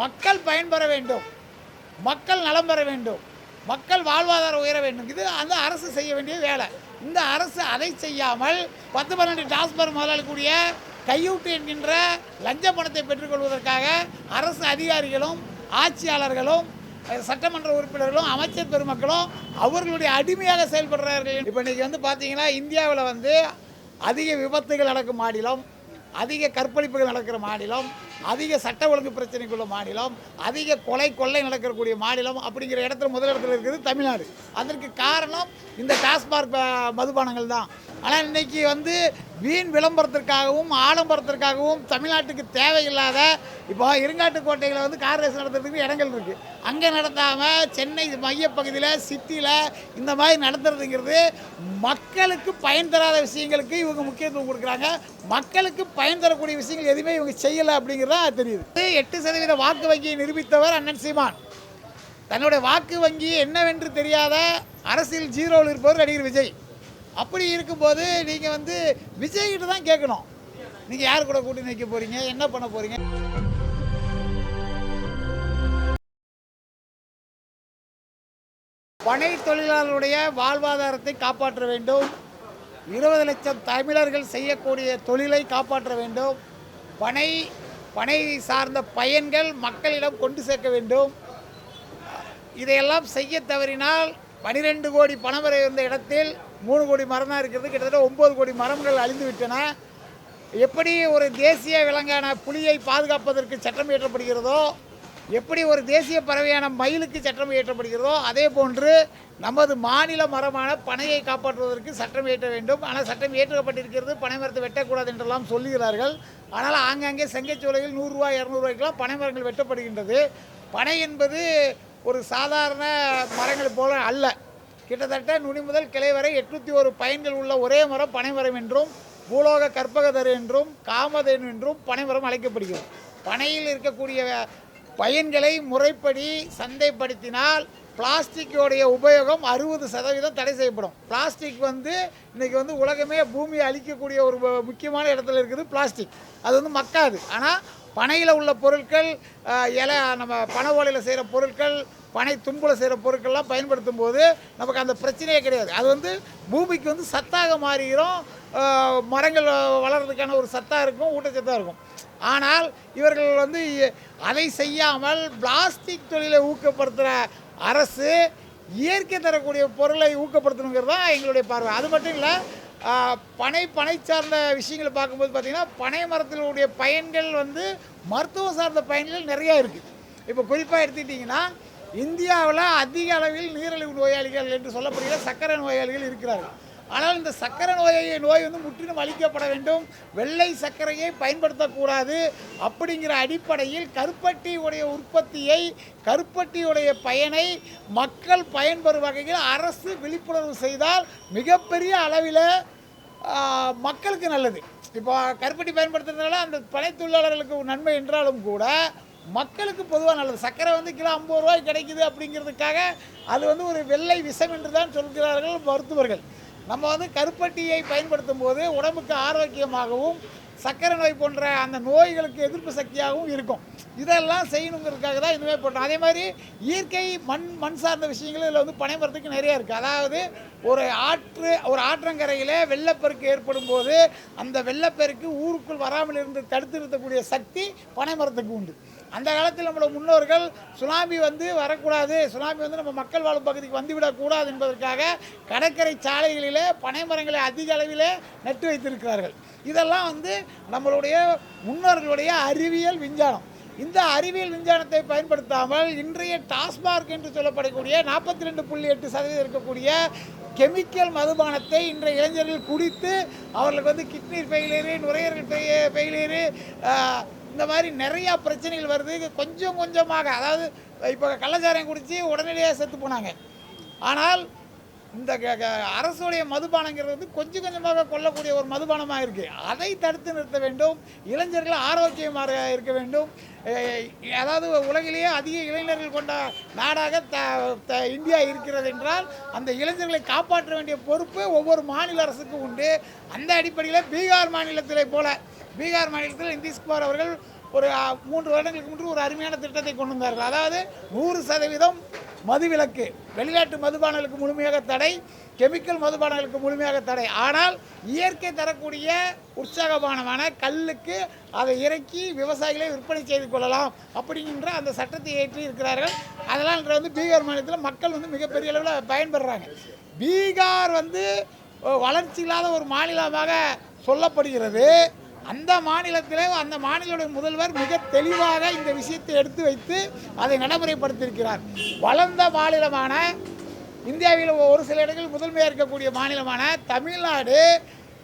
மக்கள் பயன்பெற வேண்டும். மக்கள் நலம் பெற வேண்டும். மக்கள் வாழ்வாதாரம் உயர வேண்டும். இது அந்த அரசு செய்ய வேண்டிய வேலை. இந்த அரசு அதை செய்யாமல் பத்து பன்னெண்டு டாஸ்பர் முதலாளிக்கூடிய கையூட்டு என்கின்ற லஞ்ச பணத்தை பெற்றுக்கொள்வதற்காக அரசு அதிகாரிகளும் ஆட்சியாளர்களும் சட்டமன்ற உறுப்பினர்களும் அமைச்சர் பெருமக்களும் அவர்களுடைய அடிமையாக செயல்படுறார்கள். இப்போ இன்றைக்கி வந்து பார்த்தீங்கன்னா இந்தியாவில் வந்து அதிக விபத்துகள் நடக்கும் மாநிலம் அதிக கற்பழிப்புகள் நடக்கிற மாநிலம் அதிக சட்ட ஒழுங்கு பிரச்சனைக்குள்ள மாநிலம் அதிக கொலை கொள்ளை நடக்கக்கூடிய மாநிலம் அப்படிங்கிற இடத்துல முதலிடத்தில் இருக்குது தமிழ்நாடு. அதற்கு காரணம் இந்த டாஸ்மார்க் மதுபானங்கள் தான். ஆனால் இன்னைக்கு வந்து வீண் விளம்பரத்திற்காகவும் ஆடம்பரத்திற்காகவும் தமிழ்நாட்டுக்கு தேவையில்லாத இப்போ இருங்காட்டுக்கோட்டையில் வந்து கார் ரேஸ் நடத்துறதுக்கு இடங்கள் இருக்குது அங்கே நடத்தாமல் சென்னை மையப்பகுதியில் சிட்டியில் இந்த மாதிரி நடத்துறதுங்கிறது மக்களுக்கு பயன் தராத விஷயங்களுக்கு இவங்க முக்கியத்துவம் கொடுக்குறாங்க. மக்களுக்கு பயன் தரக்கூடிய விஷயங்கள் எதுவுமே இவங்க செய்யலை இருக்கிறதா தெரியுது. எட்டு சதவீத வாக்கு வங்கியை நிரூபித்தவர் அண்ணன் சீமான். தன்னுடைய வாக்கு வங்கி என்னவென்று தெரியாத அரசியல் ஜீரோவில் இருப்பவர் நடிகர் விஜய். அப்படி இருக்கும்போது நீங்கள் வந்து விஜய்கிட்ட தான் கேட்கணும். நீங்கள் யார் கூட கூட்டி நிற்க போகிறீங்க என்ன பண்ண போகிறீங்க பனை தொழிலாளருடைய வாழ்வாதாரத்தை காப்பாற்ற வேண்டும். இருபது லட்சம் தமிழர்கள் செய்யக்கூடிய தொழிலை காப்பாற்ற வேண்டும். பனை பனை சார்ந்த பயன்கள் மக்களிடம் கொண்டு சேர்க்க வேண்டும். இதையெல்லாம் செய்ய தவறினால் பனிரெண்டு கோடி பணவரை இருந்த இடத்தில் மூணு கோடி மரம் தான் இருக்கிறது. கிட்டத்தட்ட ஒம்பது கோடி மரங்கள் அழிந்து விட்டன. எப்படி ஒரு தேசிய விலங்கான புலியை பாதுகாப்பதற்கு சட்டம் இயற்றப்படுகிறதோ எப்படி ஒரு தேசிய பறவையான மயிலுக்கு சட்டம் இயற்றப்படுகிறதோ அதே போன்று நமது மாநில மரமான பனையை காப்பாற்றுவதற்கு சட்டம் இயற்ற வேண்டும். ஆனால் சட்டம் இயற்றப்பட்டிருக்கிறது பனை மரத்தை வெட்டக்கூடாது என்றெல்லாம் சொல்லுகிறார்கள். ஆனால் ஆங்காங்கே செங்கச்சோலையில் நூறுரூவா இரநூறுவாய்க்கெல்லாம் பனை மரங்கள் வெட்டப்படுகின்றது. பனை என்பது ஒரு சாதாரண மரங்கள் போல அல்ல. கிட்டத்தட்ட நுனி முதல் கிளை வரை எட்நூற்றி ஒரு பயன்கள் உள்ள ஒரே மரம் பனைமரம் என்றும் பூலோக கற்பகதர் என்றும் காமதேன் என்றும் பனைமரம் அழைக்கப்படுகிறது. பனையில் இருக்கக்கூடிய பயன்களை முறைப்படி சந்தைப்படுத்தினால் பிளாஸ்டிக்கோடைய உபயோகம் அறுபது சதவீதம் தடை செய்யப்படும். பிளாஸ்டிக் வந்து இன்றைக்கி வந்து உலகமே பூமியை அழிக்கக்கூடிய ஒரு முக்கியமான இடத்துல இருக்குது பிளாஸ்டிக். அது வந்து மக்காது. ஆனால் பனையில் உள்ள பொருட்கள் இலை நம்ம பனை ஓலையில் செய்கிற பொருட்கள் பனை தும்பில் செய்கிற பொருட்கள்லாம் பயன்படுத்தும் போது நமக்கு அந்த பிரச்சனையே கிடையாது. அது வந்து பூமிக்கு வந்து சத்தாக மாறிடும் மரங்கள் வளர்றதுக்கான ஒரு சத்தாக இருக்கும் ஊட்டச்சத்தாக இருக்கும். ஆனால் இவர்கள் வந்து அதை செய்யாமல் பிளாஸ்டிக் தொழிலை ஊக்கப்படுத்துகிற அரசு இயற்கை தரக்கூடிய பொருளை ஊக்கப்படுத்தணுங்கிறது தான் எங்களுடைய பார்வை. அது மட்டும் இல்லை பனை பனை சார்ந்த விஷயங்களை பார்க்கும்போது பார்த்திங்கன்னா பனை மரத்தினுடைய பயன்கள் வந்து மருத்துவ சார்ந்த பயன்கள் நிறையா இருக்குது இப்போ குறிப்பாக எடுத்துக்கிட்டிங்கன்னா இந்தியாவில் அதிக அளவில் நீரிழிவு நோயாளிகள் என்று சொல்லப்படுகிற சர்க்கரை நோயாளிகள் இருக்கிறார்கள். ஆனால் இந்த சர்க்கரை நோயை நோய் வந்து முற்றிலும் அழிக்கப்பட வேண்டும். வெள்ளை சர்க்கரையை பயன்படுத்தக்கூடாது. அப்படிங்கிற அடிப்படையில் கருப்பட்டியுடைய உற்பத்தியை கருப்பட்டியுடைய பயனை மக்கள் பயன்பெறும் வகையில் அரசு விழிப்புணர்வு செய்தால் மிகப்பெரிய அளவில் மக்களுக்கு நல்லது. இப்போ கருப்பட்டி பயன்படுத்துறதுனால அந்த பனை தொழிலாளர்களுக்கு நன்மை என்றாலும் கூட மக்களுக்கு பொதுவாக நல்லது. சர்க்கரை வந்து கிலோ ஐம்பது ரூபாய் கிடைக்குது அப்படிங்கிறதுக்காக அது வந்து ஒரு வெள்ளை விஷம் என்று தான் சொல்கிறார்கள் மருத்துவர்கள். நம்ம வந்து கருப்பட்டியை பயன்படுத்தும் போது உடம்புக்கு ஆரோக்கியமாகவும் சர்க்கரை நோய் போன்ற அந்த நோய்களுக்கு எதிர்ப்பு சக்தியாகவும் இருக்கும். இதெல்லாம் செய்யணுங்கிறதுக்காக தான் இதுவே போட்டோம். அதே மாதிரி இயற்கை மண் மண் சார்ந்த விஷயங்கள் இதில் வந்து பனைமரத்துக்கு நிறையா இருக்குது அதாவது ஒரு ஆற்று ஒரு ஆற்றங்கரையில் வெள்ளப்பெருக்கு ஏற்படும் போது அந்த வெள்ளப்பெருக்கு ஊருக்குள் வராமல் இருந்து தடுத்து நிறுத்தக்கூடிய சக்தி பனைமரத்துக்கு உண்டு. அந்த காலத்தில் நம்மளோட முன்னோர்கள் சுனாமி வந்து வரக்கூடாது சுனாமி வந்து நம்ம மக்கள் வாழும் பகுதிக்கு வந்துவிடக்கூடாது என்பதற்காக கடற்கரை சாலைகளிலே பனைமரங்களை அதிக அளவிலே நட்டு வைத்திருக்கிறார்கள். இதெல்லாம் வந்து நம்மளுடைய முன்னோர்களுடைய அறிவியல் விஞ்ஞானம். இந்த அறிவியல் விஞ்ஞானத்தை பயன்படுத்தாமல் இன்றைய டாஸ்மார்க் என்று சொல்லப்படக்கூடிய நாற்பத்தி ரெண்டு புள்ளி எட்டு சதவீதம் இருக்கக்கூடிய கெமிக்கல் மதுபானத்தை இன்றைய இளைஞர்கள் குடித்து அவர்களுக்கு வந்து கிட்னி ஃபெயிலியரு நுரையீரல் ஃபெயிலியரு இந்த மாதிரி நிறையா பிரச்சனைகள் வருது. கொஞ்சம் கொஞ்சமாக அதாவது இப்போ கள்ளச்சாரம் குடித்து உடனடியாக செத்து போனாங்க. ஆனால் இந்த க- க- அரசுடைய மதுபானங்கிறது வந்து கொஞ்சம் கொஞ்சமாக கொல்லக்கூடிய ஒரு மதுபானமாக இருக்குது அதை தடுத்து நிறுத்த வேண்டும். இளைஞர்கள் ஆரோக்கியமாக இருக்க வேண்டும். அதாவது உலகிலேயே அதிக இளைஞர்கள் கொண்ட நாடாக த த இந்தியா இருக்கிறது என்றால் அந்த இளைஞர்களை காப்பாற்ற வேண்டிய பொறுப்பு ஒவ்வொரு மாநில அரசுக்கும் உண்டு. அந்த அடிப்படையில் பீகார் மாநிலத்திலே போல பீகார் மாநிலத்தில் நிதிஷ்குமார் அவர்கள் ஒரு மூன்று வருடங்களுக்கு முன்பு ஒரு அருமையான திட்டத்தை கொண்டு வந்தார்கள். அதாவது நூறு சதவீதம் மதுவிலக்கு வெளிநாட்டு மதுபானங்களுக்கு முழுமையாக தடை கெமிக்கல் மதுபானங்களுக்கு முழுமையாக தடை. ஆனால் இயற்கை தரக்கூடிய உற்சாகபானமான கல்லுக்கு அதை இறக்கி விவசாயிகளை விற்பனை செய்து கொள்ளலாம் அப்படிங்கிற அந்த சட்டத்தை ஏற்றி இருக்கிறார்கள் அதெல்லாம் இன்று வந்து பீகார் மாநிலத்தில் மக்கள் வந்து மிகப்பெரிய அளவில் பயன்படுறாங்க. பீகார் வந்து வளர்ச்சி இல்லாத ஒரு மாநிலமாக சொல்லப்படுகிறது. அந்த மாநிலத்திலே அந்த மாநிலத்துடைய முதல்வர் மிக தெளிவாக இந்த விஷயத்தை எடுத்து வைத்து அதை நடைமுறைப்படுத்தியிருக்கிறார். வளர்ந்த மாநிலமான இந்தியாவில் ஒரு சில இடங்களில் முதன்மையாக இருக்கக்கூடிய மாநிலமான தமிழ்நாடு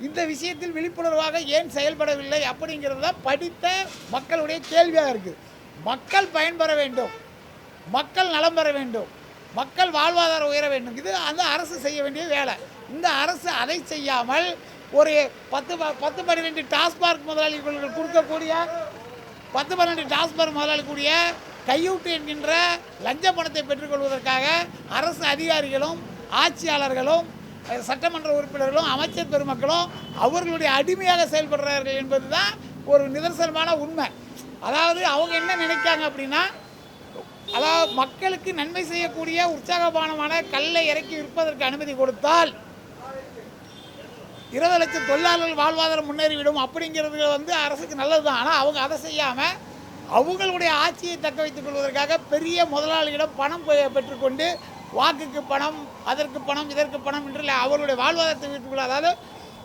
இந்த விஷயத்தில் விழிப்புணர்வாக ஏன் செயல்படவில்லை அப்படிங்கிறது தான் படித்த மக்களுடைய கேள்வியாக இருக்குது மக்கள் பயன்பெற வேண்டும். மக்கள் நலம் பெற வேண்டும். மக்கள் வாழ்வாதாரம் உயர வேண்டும். இது அந்த அரசு செய்ய வேண்டிய வேலை. இந்த அரசு அதை செய்யாமல் ஒரு பத்து ப- பத்து பன்னிரெண்டு டாஸ்மார்க் முதலாளிகளுக்கு கொடுக்கக்கூடிய பத்து பன்னெண்டு டாஸ்மார்க் முதலாளி கூடிய கையூட்டு என்கின்ற லஞ்ச பணத்தை பெற்றுக்கொள்வதற்காக அரசு அதிகாரிகளும் ஆட்சியாளர்களும் சட்டமன்ற உறுப்பினர்களும் அமைச்சர் பெருமக்களும் அவர்களுடைய அடிமையாக செயல்படுறார்கள் என்பதுதான் ஒரு நிதர்சனமான உண்மை. அதாவது அவங்க என்ன நினைக்காங்க அப்படின்னா அதாவது மக்களுக்கு நன்மை செய்யக்கூடிய உற்சாகபானமான கல்லை இறக்கி விற்பதற்கு அனுமதி கொடுத்தால் இருபது லட்சம் தொழிலாளர்கள் வாழ்வாதாரம் முன்னேறிவிடும் அப்படிங்கிறது வந்து அரசுக்கு நல்லது தான் ஆனால் அவங்க அதை செய்யாமல் அவங்களுடைய ஆட்சியை தக்க வைத்துக் கொள்வதற்காக பெரிய முதலாளியிடம் பணம் பெ- பெற்றுக்கொண்டு வாக்குக்கு பணம் அதற்கு பணம் இதற்கு பணம் என்று இல்லை, அவர்களுடைய வாழ்வாதாரத்தை உயர்த்திக் அதாவது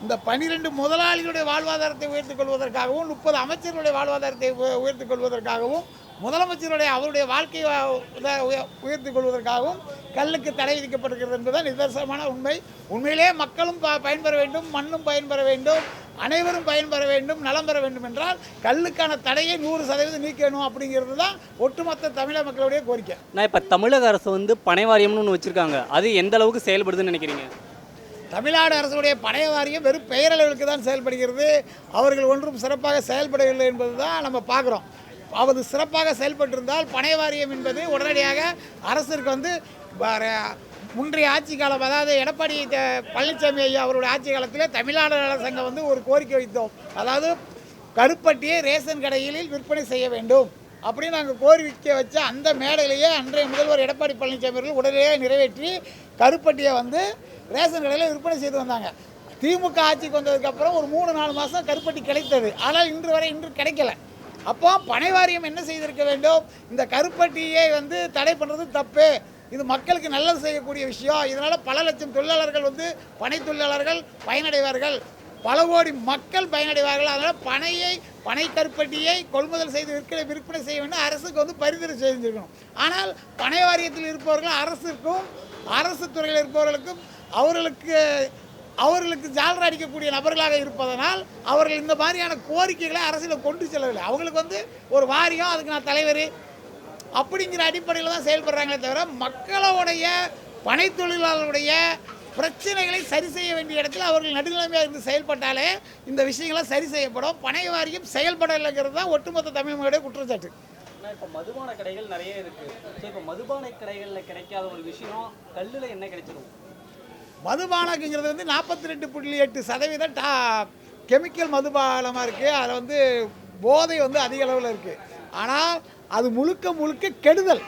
இந்த பனிரெண்டு முதலாளிகளுடைய வாழ்வாதாரத்தை உயர்த்துக் கொள்வதற்காகவும் முப்பது அமைச்சர்களுடைய வாழ்வாதாரத்தை உயர்த்துக் கொள்வதற்காகவும் முதலமைச்சருடைய அவருடைய வாழ்க்கையை உய- உய- உயர்த்திக் கொள்வதற்காகவும் கல்லுக்கு தடை விதிக்கப்பட்டிருக்கிறது என்பதுதான் நிதர்சனமான உண்மை. உண்மையிலே மக்களும் பயன்பெற வேண்டும் மண்ணும் பயன்பெற வேண்டும் அனைவரும் பயன்பெற வேண்டும் நலம் பெற வேண்டும் என்றால் கல்லுக்கான தடையை நூறு சதவீதம் நீக்கணும் அப்படிங்கிறது தான் ஒட்டுமொத்த தமிழக மக்களுடைய கோரிக்கை. நான் இப்போ தமிழக அரசு வந்து பனை வாரியம்னு ஒன்று வச்சுருக்காங்க. அது எந்த அளவுக்கு செயல்படுதுன்னு நினைக்கிறீங்க? தமிழ்நாடு அரசுடைய பழைய வாரியம் வெறும் பெயரளவிற்கு தான் செயல்படுகிறது. அவர்கள் ஒன்றும் சிறப்பாக செயல்படவில்லை என்பது தான் நம்ம பார்க்குறோம். அது சிறப்பாக செயல்பட்டிருந்தால் பனை வாரியம் என்பது உடனடியாக அரசிற்கு வந்து முன்றைய ஆட்சி காலம் அதாவது எடப்பாடி த- பழனிசாமி ஐயா அவருடைய ஆட்சி காலத்தில் தமிழ்நாடு நல சங்கம் வந்து ஒரு கோரிக்கை வைத்தோம். அதாவது கருப்பட்டியை ரேஷன் கடைகளில் விற்பனை செய்ய வேண்டும். அப்படின்னு நாங்கள் கோரிக்கை வச்ச அந்த மேடையிலேயே அன்றைய முதல்வர் எடப்பாடி பழனிசாமி அவர்கள் உடனே நிறைவேற்றி கருப்பட்டியை வந்து ரேஷன் கடையில் விற்பனை செய்து வந்தாங்க. திமுக ஆட்சிக்கு வந்ததுக்கப்புறம் ஒரு மூணு நாலு மாதம் கருப்பட்டி கிடைத்தது. ஆனால் இன்று வரை இன்று கிடைக்கல. அப்போ பனை வாரியம் என்ன செய்திருக்க வேண்டும்? இந்த கருப்பட்டியை வந்து தடை பண்ணுறது தப்பு. இது மக்களுக்கு நல்லது செய்யக்கூடிய விஷயம். இதனால் பல லட்சம் தொழிலாளர்கள் வந்து பனை தொழிலாளர்கள் பயனடைவார்கள். பல கோடி மக்கள் பயனடைவார்கள். அதனால் பனையை பனை கருப்பட்டியை கொள்முதல் செய்து விற்க விற்பனை செய்ய வேண்டும். அரசுக்கு வந்து பரிந்துரை செய்திருக்கணும். ஆனால் பனை வாரியத்தில் இருப்பவர்கள் அரசுக்கும் அரசு துறையில் இருப்பவர்களுக்கும் அவர்களுக்கு அவர்களுக்கு ஜாலர் அடிக்கக்கூடிய நபர்களாக இருப்பதனால் அவர்கள் இந்த மாதிரியான கோரிக்கைகளை அரசியலில் கொண்டு செல்லவில்லை. அவங்களுக்கு வந்து ஒரு வாரியம் அதுக்கு நான் தலைவர். அப்படிங்கிற அடிப்படையில் தான் செயல்படுறாங்களே தவிர மக்களுடைய பனை தொழிலாளர்களுடைய பிரச்சனைகளை சரி செய்ய வேண்டிய இடத்துல அவர்கள் நடுநிலைமையாக இருந்து செயல்பட்டாலே இந்த விஷயங்கள்லாம் சரி செய்யப்படும். பனை வாரியம் செயல்படலைங்கிறது தான் ஒட்டுமொத்த தமிழ் மக்களுடைய குற்றச்சாட்டு இப்போ மதுபான கடைகள் நிறைய இருக்குது ஸோ இப்போ மதுபான கடைகளில் கிடைக்காத ஒரு விஷயம் கல்லில் என்ன கிடைச்சிடும் மதுபானங்கிறது வந்து நாற்பத்தி ரெண்டு புள்ளி எட்டு சதவீதம் டா கெமிக்கல் மதுபானமாக இருக்குது அதில் வந்து போதை வந்து அதிக அளவில் இருக்குது ஆனால் அது முழுக்க முழுக்க கெடுதல்.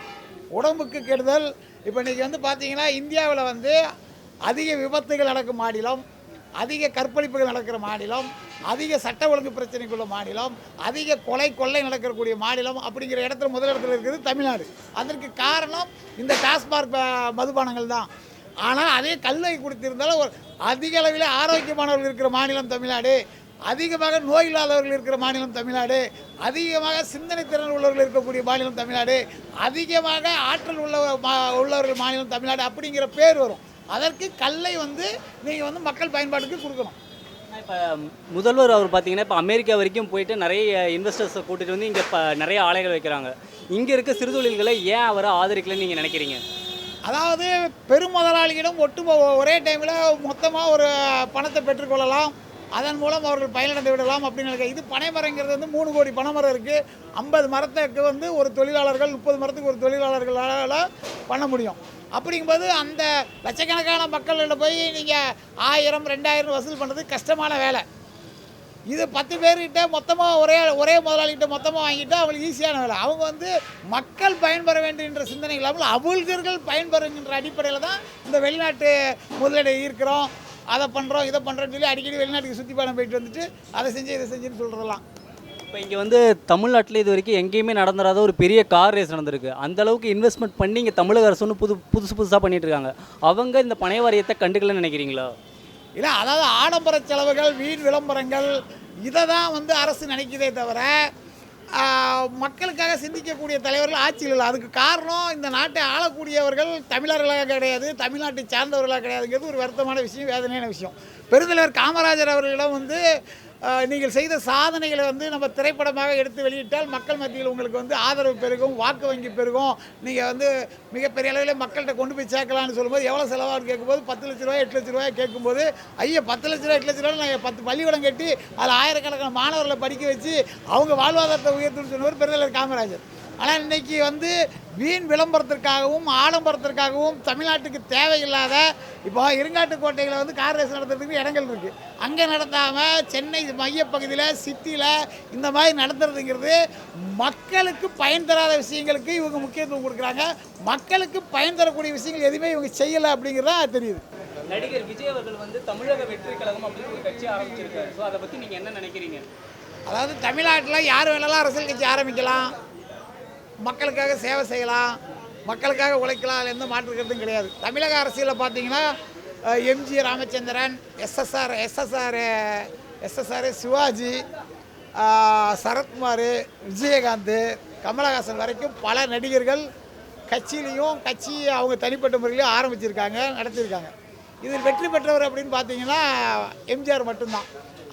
உடம்புக்கு கெடுதல். இப்போ இன்றைக்கி வந்து பார்த்தீங்கன்னா இந்தியாவில் வந்து அதிக விபத்துகள் நடக்கும் மாநிலம் அதிக கற்பழிப்புகள் நடக்கிற மாநிலம் அதிக சட்ட ஒழுங்கு பிரச்சனைக்குள்ள மாநிலம் அதிக கொலை கொள்ளை நடக்கக்கூடிய மாநிலம் அப்படிங்கிற இடத்துல முதலிடத்தில் இருக்கிறது தமிழ்நாடு. அதற்கு காரணம் இந்த டாஸ்மார்க் மதுபானங்கள் தான். ஆனால் அதே கல்லை கொடுத்திருந்தாலும் ஒரு அதிக அளவில் ஆரோக்கியமானவர்கள் இருக்கிற மாநிலம் தமிழ்நாடு அதிகமாக நோய் இல்லாதவர்கள் இருக்கிற மாநிலம் தமிழ்நாடு அதிகமாக சிந்தனை திறன் உள்ளவர்கள் இருக்கக்கூடிய மாநிலம் தமிழ்நாடு அதிகமாக ஆற்றல் உள்ள மா- உள்ளவர்கள் மாநிலம் தமிழ்நாடு அப்படிங்கிற பேர் வரும். அதற்கு கல்லை வந்து நீங்கள் வந்து மக்கள் பயன்பாட்டுக்கு கொடுக்கணும். இப்போ முதல்வர் அவர் பார்த்தீங்கன்னா இப்போ அமெரிக்கா வரைக்கும் போயிட்டு நிறைய இன்வெஸ்டர்ஸை கூட்டிகிட்டு வந்து இங்கே இப்போ நிறைய ஆலைகள் வைக்கிறாங்க. இங்கே இருக்க சிறு தொழில்களை ஏன் அவரை ஆதரிக்கலைன்னு நீங்கள் நினைக்கிறீங்க? அதாவது பெருமுதலாளியிடம் ஒட்டு ஒரே டைமில் மொத்தமாக ஒரு பணத்தை பெற்றுக்கொள்ளலாம் அதன் மூலம் அவர்கள் பயனடைந்து விடலாம் அப்படின்னு இது பனைமரங்கிறது வந்து மூணு கோடி பனை மரம் இருக்குது ஐம்பது மரத்துக்கு வந்து ஒரு தொழிலாளர்கள் முப்பது மரத்துக்கு ஒரு தொழிலாளர்களால் பண்ண முடியும். அப்படிங்கும்போது அந்த லட்சக்கணக்கான மக்கள்கிட்ட போய் நீங்கள் ஆயிரம் ரெண்டாயிரம் வசூல் பண்ணுறது கஷ்டமான வேலை. இது பத்து பேர்கிட்ட மொத்தமாக ஒரே ஒரே முதலாளிகிட்ட மொத்தமாக வாங்கிட்டு அவங்களுக்கு ஈஸியான வேலை. அவங்க வந்து மக்கள் பயன்பெற வேண்டும் என்ற சிந்தனை இல்லாமல் அபுல்கர்கள் பயன்பெறுகின்ற அடிப்படையில் தான் இந்த வெளிநாட்டு முதலீடு ஈர்க்கிறோம். அதை பண்ணுறோம் இதை பண்ணுறோன்னு சொல்லி அடிக்கடி வெளிநாட்டுக்கு சுற்றி பயணம் போயிட்டு வந்துட்டு அதை செஞ்சு இதை செஞ்சுன்னு சொல்கிறதெல்லாம் இப்போ இங்கே வந்து தமிழ்நாட்டில் இது வரைக்கும் எங்கேயுமே நடந்துடாத ஒரு பெரிய கார் ரேஸ் நடந்திருக்கு. அந்த அளவுக்கு இன்வெஸ்ட்மெண்ட் பண்ணி இங்கே தமிழக அரசு வந்து புது புதுசு புதுசாக பண்ணிட்டு இருக்காங்க. அவங்க இந்த பனை வாரியத்தை கண்டுக்கலன்னு நினைக்கிறீங்களா? இல்லை அதாவது ஆடம்பர செலவுகள் வீண் விளம்பரங்கள் இதை தான் வந்து அரசு நினைக்கிறதே தவிர மக்களுக்காக சிந்திக்கக்கூடிய தலைவர்கள் ஆட்சியில் இல்லை. அதுக்கு காரணம் இந்த நாட்டை ஆளக்கூடியவர்கள் தமிழர்களாக கிடையாது தமிழ்நாட்டை சார்ந்தவர்களாக கிடையாதுங்கிறது ஒரு வருத்தமான விஷயம் வேதனையான விஷயம். பெருந்தலைவர் காமராஜர் அவர்களிடம் வந்து நீங்கள் செய்த சாதனைகளை வந்து நம்ம திரைப்படமாக எடுத்து வெளியிட்டால் மக்கள் மத்தியில் உங்களுக்கு வந்து ஆதரவு பெருகும் வாக்கு வங்கி பெருகும். நீங்கள் வந்து மிகப்பெரிய அளவில் மக்கள்கிட்ட கொண்டு போய் சேர்க்கலாம்னு சொல்லும்போது எவ்வளோ செலவாகும் கேட்கும்போது பத்து லட்ச ரூபாய் எட்டு லட்ச ரூபாய் கேட்கும்போது ஐயா பத்து லட்ச ரூபா எட்டு லட்ச ரூபாய் நாங்கள் பத்து பள்ளிக்கூடம் கட்டி அதில் ஆயிரக்கணக்கான மாணவர்களை படிக்க வச்சு அவங்க வாழ்வாதாரத்தை உயர்த்துன்னு சொன்னவர் பெருந்தலைவர் காமராஜர். ஆனால் இன்னைக்கு வந்து வீண் விளம்பரத்திற்காகவும் ஆடம்பரத்திற்காகவும் தமிழ்நாட்டுக்கு தேவையில்லாத இப்போ இருங்காட்டுக்கோட்டையில் வந்து கார் ரேஸ் நடத்துறதுக்கு இடங்கள் இருக்குது அங்கே நடத்தாமல் சென்னை மையப்பகுதியில் சிட்டியில் இந்த மாதிரி நடத்துறதுங்கிறது மக்களுக்கு பயன் தராத விஷயங்களுக்கு இவங்க முக்கியத்துவம் கொடுக்குறாங்க. மக்களுக்கு பயன் தரக்கூடிய விஷயங்கள் எதுவுமே இவங்க செய்யலை அப்படிங்கிறதா தெரியுது. நடிகர் விஜய் அவர்கள் வந்து தமிழக வெற்றி கழகம் அப்படின்னு ஒரு கட்சி ஆரம்பிச்சிருக்காரு. ஸோ அதை பற்றி நீங்கள் என்ன நினைக்கிறீங்க? அதாவது தமிழ்நாட்டில் யார் வேணாலும் அரசியல் கட்சி ஆரம்பிக்கலாம். மக்களுக்காக சேவை செய்யலாம் மக்களுக்காக உழைக்கலாம் அதில் எந்த மாற்றுக்கிறதும் கிடையாது. தமிழக அரசியலில் பார்த்தீங்கன்னா M G Ramachandran S S R S S R S S R Sivaji Sarathkumar Vijayakanth Kamal Haasan வரைக்கும் பல நடிகர்கள் கட்சியிலையும் கட்சி அவங்க தனிப்பட்ட முறையிலையும் ஆரம்பிச்சிருக்காங்க நடத்தியிருக்காங்க. இதில் வெற்றி பெற்றவர் அப்படின்னு பார்த்தீங்கன்னா எம்ஜிஆர் மட்டும்தான்.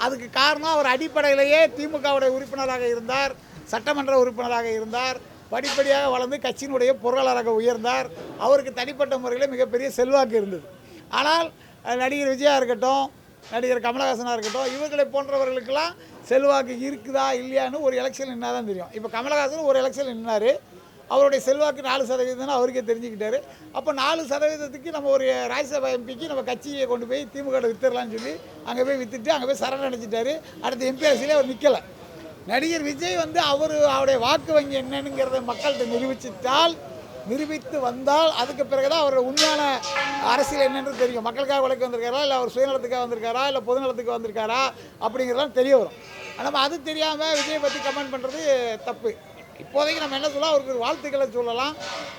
அதுக்கு காரணம் அவர் அடிப்படையிலேயே திமுகவுடைய உறுப்பினராக இருந்தார் சட்டமன்ற உறுப்பினராக இருந்தார் படிப்படியாக வளர்ந்து கட்சியினுடைய பொருளாளராக உயர்ந்தார். அவருக்கு தனிப்பட்ட முறையில் மிகப்பெரிய செல்வாக்கு இருந்தது. ஆனால் நடிகர் விஜயா இருக்கட்டும் நடிகர் கமலஹாசனாக இருக்கட்டும் இவர்களை போன்றவர்களுக்கெல்லாம் செல்வாக்கு இருக்குதா இல்லையான்னு ஒரு எலெக்ஷன் நின்னா தான் தெரியும். இப்போ கமலஹாசன் ஒரு எலெக்ஷன் நின்னார். அவருடைய செல்வாக்கு நாலு சதவீதம்னு அவருக்கே தெரிஞ்சுக்கிட்டாரு. அப்போ நாலு சதவீதத்துக்கு நம்ம ஒரு ராஜ்யசபா எம்பிக்கு நம்ம கட்சியை கொண்டு போய் திமுக வித்துடலாம்னு சொல்லி அங்கே போய் வித்துட்டு அங்கே போய் சரண் அடைஞ்சிட்டாரு அடுத்த எம்பி அரசியலே அவர் நிற்கலை நடிகர் விஜய் வந்து அவர் அவருடைய வாக்கு வங்கி என்னங்கிறத மக்கள்கிட்ட நிரூபிச்சிட்டால் நிரூபித்து வந்தால் அதுக்கு பிறகு தான் அவரோட உண்மையான அரசியல் என்னென்று தெரியும். மக்களுக்காக உழைக்க வந்திருக்காரா இல்லை அவர் சுயநலத்துக்காக வந்திருக்காரா இல்லை பொதுநலத்துக்கு வந்திருக்காரா அப்படிங்கிறதெல்லாம் தெரிய வரும். நம்ம அது தெரியாமல் விஜய் பற்றி கமெண்ட் பண்ணுறது தப்பு. இப்போதைக்கு நம்ம என்ன சொல்லலாம்? அவருக்கு ஒரு வாழ்த்துக்களை சொல்லலாம்.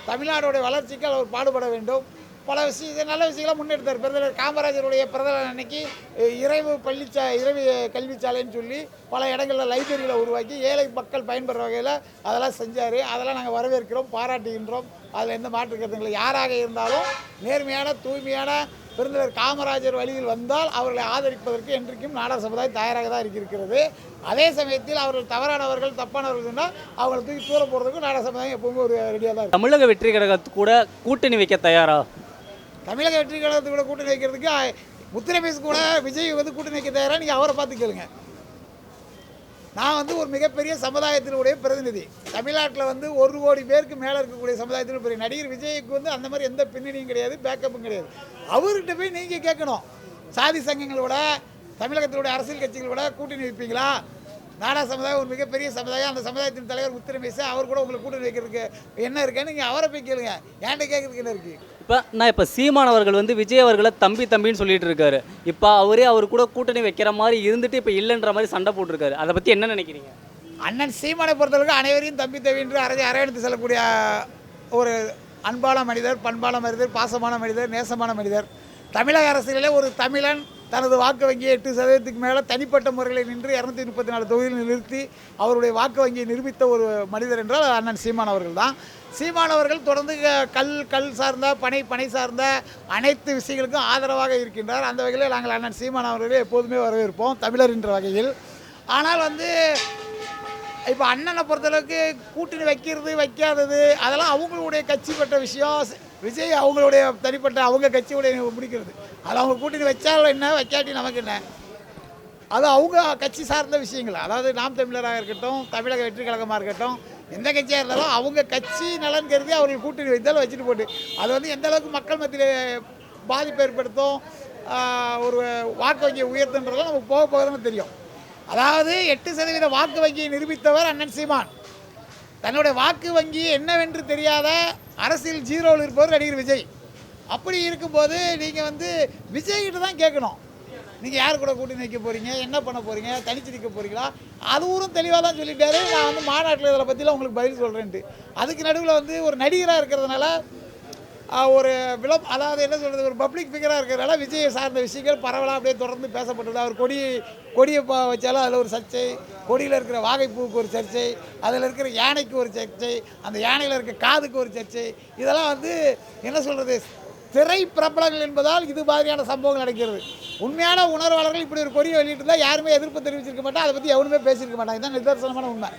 தமிழ்நாடோடைய வளர்ச்சிக்கு அவர் பாடுபட வேண்டும். பல விஷய நல்ல விஷயங்களை முன்னெடுத்தார். பிறந்தவர் காமராஜருடைய பிறந்த அன்னைக்கு அஹ், இறைவு பள்ளிச்சா இறைவு கல்விச்சாலைன்னு சொல்லி பல இடங்களில் லைப்ரரியில் உருவாக்கி ஏழை மக்கள் பயன்பெற வகையில் அதெல்லாம் செஞ்சார். அதெல்லாம் நாங்கள் வரவேற்கிறோம் பாராட்டுகின்றோம். அதில் எந்த மாற்று கருத்துங்களை யாராக இருந்தாலும் நேர்மையான தூய்மையான பெருந்தலைவர் காமராஜர் வழியில் வந்தால் அவர்களை ஆதரிப்பதற்கு என்றைக்கும் நாடார் சமுதாயம் தயாராக தான் இருக்கிறது அதே சமயத்தில் அவர்கள் தவறானவர்கள் தப்பானவர்கள் சொன்னால் அவங்களை தூக்கி தூர போகிறதுக்கும் நாடார் சமுதாயம் எப்பவுமே ஒரு ரெடியாக தான் தமிழக வெற்றி கழகத்து கூட கூட்டணி வைக்க தயாரா? தமிழக வெற்றி கழகத்து கூட கூட்டணி வைக்கிறதுக்கு முத்திரபேஸ் கூட விஜய் வந்து கூட்டணி வைக்க தயாராக நீங்கள் அவரை பார்த்து கேளுங்க. நான் வந்து ஒரு மிகப்பெரிய சமுதாயத்தினுடைய பிரதிநிதி. தமிழ்நாட்டில் வந்து ஒரு கோடி பேருக்கு மேலே இருக்கக்கூடிய சமுதாயத்தில் பெரிய நடிகர் விஜய்க்கு வந்து அந்த மாதிரி எந்த பின்னணியும் கிடையாது பேக்கப்பும் கிடையாது. அவர்கிட்ட போய் நீங்கள் கேட்கணும். சாதி சங்கங்களோட தமிழகத்தினுடைய அரசியல் கட்சிகளோட கூட்டணி வைப்பீங்களா? நாடா சமுதாயம் ஒரு மிகப்பெரிய சமுதாயம். அந்த சமுதாயத்தின் தலைவர் முத்துரமேஷ் அவர் கூட உங்களுக்கு கூட்டணி வைக்கிறதுக்கு என்ன இருக்குன்னு நீங்கள் அவரை போய் கேளுங்க. என்கிட்ட கேட்கறதுக்கு என்ன இருக்குது இப்போ நான் இப்போ சீமான் அவர்கள் வந்து விஜய் அவர்களை தம்பி தம்பின்னு சொல்லிட்டு இருக்காரு. இப்போ அவரே அவர் கூட கூட்டணி வைக்கிற மாதிரி இருந்துட்டு இப்போ இல்லைன்ற மாதிரி சண்டை போட்டிருக்காரு. அதை பற்றி என்ன நினைக்கிறீங்க? அண்ணன் சீமானை பொறுத்தளவுக்கு அனைவரையும் தம்பி தவி என்று அரை அரவணைத்து செல்லக்கூடிய ஒரு அன்பான மனிதர் பண்பான மனிதர் பாசமான மனிதர் நேசமான மனிதர். தமிழக அரசியலிலே ஒரு தமிழன் தனது வாக்கு வங்கியை எட்டு சதவீதத்துக்கு மேலே தனிப்பட்ட முறையில் நின்று இரநூத்தி முப்பத்தி நாலு தொகுதியில் நிறுத்தி அவருடைய வாக்கு வங்கியை நிரூபித்த ஒரு மனிதர் என்றால் அண்ணன் சீமான் அவர்கள் தான். சீமான் அவர்கள் தொடர்ந்து க- கல் கல் சார்ந்த பனை பனை சார்ந்த அனைத்து விஷயங்களுக்கும் ஆதரவாக இருக்கின்றார். அந்த வகையில் நாங்கள் அண்ணன் சீமான் அவர்களை எப்போதுமே வரவேற்போம் தமிழர் என்ற வகையில். ஆனால் வந்து இப்போ அண்ணனை பொறுத்தளவுக்கு கூட்டணி வைக்கிறது வைக்காதது அதெல்லாம் அவங்களுடைய கட்சி பெற்ற விஷயம். விஜய் அவங்களுடைய தனிப்பட்ட அவங்க கட்சியுடைய பிடிக்கிறது அது அவங்க கூட்டணி வச்சாலும் என்ன? வைக்காட்டி நமக்கு என்ன? அது அவங்க கட்சி சார்ந்த விஷயங்கள். அதாவது நாம் தமிழராக இருக்கட்டும் தமிழக வெற்றி கழகமாக இருக்கட்டும் எந்த கட்சியாக இருந்தாலும் அவங்க கட்சி நலன் கருதி அவர்கள் கூட்டணி வைத்தாலும் வச்சுட்டு போட்டு. அது வந்து எந்த அளவுக்கு மக்கள் மத்தியில் பாதிப்பு ஏற்படுத்தும் ஒரு வாக்கு வங்கியை உயர்த்துன்றதெல்லாம் நமக்கு போக போக தான் தெரியும். அதாவது எட்டு சதவீத வாக்கு வங்கியை நிரூபித்தவர் அண்ணன் சீமான். தன்னுடைய வாக்கு வங்கி என்னவென்று தெரியாத அரசியல் ஜீரோவில் இருப்பவர் நடிகர் விஜய். அப்படி இருக்கும்போது நீங்கள் வந்து விஜய்கிட்ட தான் கேட்கணும். நீங்கள் யார் கூட கூட்டி நிற்க போகிறீங்க என்ன பண்ண போகிறீங்க தனிச்சு நிற்க போகிறீங்களா அதுவும் தெளிவாக தான் சொல்லிட்டாரு. நான் வந்து மாநாட்டில் இதில் பற்றிலாம் உங்களுக்கு பதில் சொல்கிறேன்ட்டு அதுக்கு நடுவில் வந்து ஒரு நடிகராக இருக்கிறதுனால ஒரு விளம் அதாவது என்ன சொல்கிறது ஒரு பப்ளிக் ஃபிகராக இருக்கிறனால விஜயை சார்ந்த விஷயங்கள் பரவலாக அப்படியே தொடர்ந்து பேசப்பட்டது அவர் கொடி கொடியை வச்சாலும் அதில் ஒரு சர்ச்சை கொடியில் இருக்கிற வாகைப்பூவுக்கு ஒரு சர்ச்சை அதில் இருக்கிற யானைக்கு ஒரு சர்ச்சை அந்த யானையில் இருக்கிற காதுக்கு ஒரு சர்ச்சை இதெல்லாம் வந்து என்ன சொல்கிறது திரை பிரபலங்கள் என்பதால் இது மாதிரியான சம்பவங்கள் நடக்கிறது. உண்மையான உணர்வாளர்கள் இப்படி ஒரு கொடியை வெளியிட்டு யாருமே எதிர்ப்பு தெரிவிச்சிருக்க மாட்டேன் அதை பற்றி எவனுமே பேசியிருக்க மாட்டாங்க இதுதான் நிதர்சனமான உண்மை.